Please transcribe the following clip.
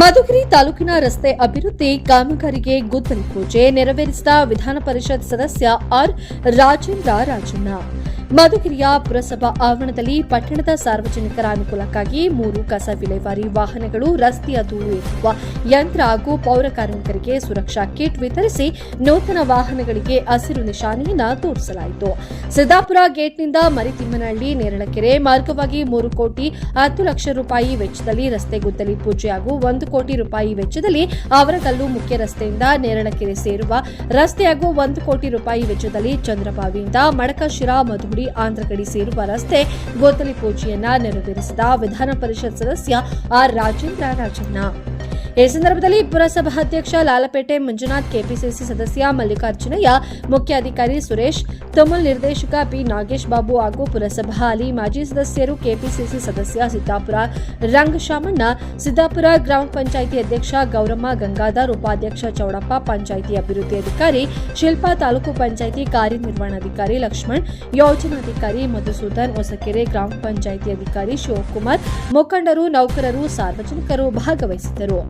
ಮಧುಗಿರಿ ತಾಲೂಕಿನ ರಸ್ತೆ ಅಭಿವೃದ್ಧಿ ಕಾಮಗಾರಿಗೆ ಗುದ್ದಲಿ ಪೂಜೆ ನೆರವೇರಿಸಿದ ವಿಧಾನ ಪರಿಷತ್ ಸದಸ್ಯ ಆರ್ ರಾಜೇಂದ್ರ ರಾಜಣ್ಣ. ಮಧುಗಿರಿಯ ಪುರಸಭಾ ಆವರಣದಲ್ಲಿ ಪಟ್ಟಣದ ಸಾರ್ವಜನಿಕರ ಅನುಕೂಲಕ್ಕಾಗಿ ಮೂರು ಕಸ ವಿಲೇವಾರಿ ವಾಹನಗಳು ರಸ್ತೆಯ ಧೂಳು ಎತ್ತುವ ಯಂತ್ರ ಹಾಗೂ ಪೌರ ಕಾರ್ಮಿಕರಿಗೆ ಸುರಕ್ಷಾ ಕಿಟ್ ವಿತರಿಸಿ ನೂತನ ವಾಹನಗಳಿಗೆ ಹಸಿರು ನಿಶಾನೆಯನ್ನ ತೋರಿಸಲಾಯಿತು. ಸಿದ್ದಾಪುರ ಗೇಟ್ನಿಂದ ಮರಿತಿಮ್ಮನಹಳ್ಳಿ, ನೇರಳಕೆರೆ ಮಾರ್ಗವಾಗಿ ಮೂರು ಕೋಟಿ ಹತ್ತು ಲಕ್ಷ ರೂಪಾಯಿ ವೆಚ್ಚದಲ್ಲಿ ರಸ್ತೆ ಗುದ್ದಲಿ ಪೂಜೆ ಹಾಗೂ ಒಂದು ಕೋಟಿ ರೂಪಾಯಿ ವೆಚ್ಚದಲ್ಲಿ ಅವರಗಲ್ಲು ಮುಖ್ಯ ರಸ್ತೆಯಿಂದ ನೇರಳಕೆರೆ ಸೇರುವ ರಸ್ತೆ ಹಾಗೂ ಒಂದು ಕೋಟಿ ರೂಪಾಯಿ ವೆಚ್ಚದಲ್ಲಿ ಚಂದ್ರಬಾವಿಯಿಂದ ಮಡಕಶಿರಾ ಮಧುಡಿ ಆಂಧ್ರಗಡಿ ಸೇರುವ ರಸ್ತೆ ಗೋತಲಿ ಪೂಜೆಯನ್ನ ನೆರವೇರಿಸಿದ ವಿಧಾನ ಪರಿಷತ್ ಸದಸ್ಯ ಆರ್ ರಾಜೇಂದ್ರ ರಾಜಣ್ಣ. ಈ ಸಂದರ್ಭದಲ್ಲಿ ಪುರಸಭಾಧ್ಯಕ್ಷ ಲಾಲಪೇಟೆ ಮಂಜುನಾಥ್ ಕೆಪಿಸಿಸಿ ಸದಸ್ಯ ಮಲ್ಲಿಕಾರ್ಜುನಯ್ಯ, ಮುಖ್ಯ ಅಧಿಕಾರಿ ಸುರೇಶ್, ತಮಲ್ ನಿರ್ದೇಶಕ ಪಿ ನಾಗೇಶ್ ಬಾಬು ಹಾಗೂ ಪುರಸಭಾ ಅಲಿ ಮಾಜಿ ಸದಸ್ಯರು ಕೆಪಿಸಿಸಿ ಸದಸ್ಯ ಸಿದ್ದಾಪುರ ರಂಗಶಾಮಣ್ಣ, ಸಿದ್ದಾಪುರ ಗ್ರಾಮ ಪಂಚಾಯಿತಿ ಅಧ್ಯಕ್ಷ ಗೌರಮ್ಮ, ಗಂಗಾಧರ್ ಉಪಾಧ್ಯಕ್ಷ ಚೌಡಪ್ಪ, ಪಂಚಾಯಿತಿ ಅಭಿವೃದ್ಧಿ ಅಧಿಕಾರಿ ಶಿಲ್ಪಾ, ತಾಲೂಕು ಪಂಚಾಯಿತಿ ಕಾರ್ಯನಿರ್ವಹಣಾಧಿಕಾರಿ ಲಕ್ಷ್ಮಣ್ ಯೋಜನಾಧಿಕಾರಿ ಮಧುಸೂದನ್, ಹೊಸಕೆರೆ ಗ್ರಾಮ ಪಂಚಾಯಿತಿ ಅಧಿಕಾರಿ ಶಿವಕುಮಾರ್, ಮುಖಂಡರು, ನೌಕರರು, ಸಾರ್ವಜನಿಕರು ಭಾಗವಹಿಸಿದ್ದರು.